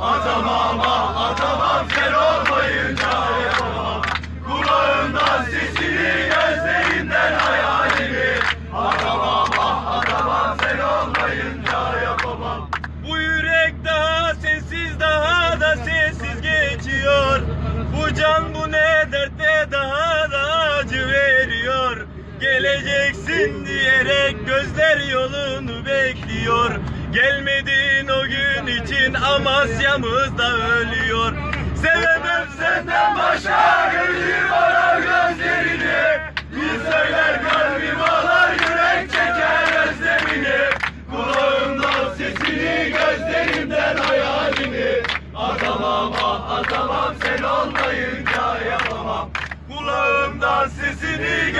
Atamam ah atamam sen olmayınca yapamam. Kulağından sesini gözlerinden hayalimi Atamam ah atamam sen olmayınca yapamam. Bu yürek daha sessiz daha da sessiz geçiyor. Bu can bu ne dertte daha da acı veriyor. Geleceksin diyerek gözler yolunu bekliyor. Gelmedin o gün için Amasya'mızda ölüyor. Sevemem senden başka gözüm ara gözlerini. Bir söyler kalbim ağlar yürek çeker özlemini. Kulağımdan sesini gözlerimden hayalini. Atamam ah atamam sen olmayınca yapamam. Kulağımdan sesini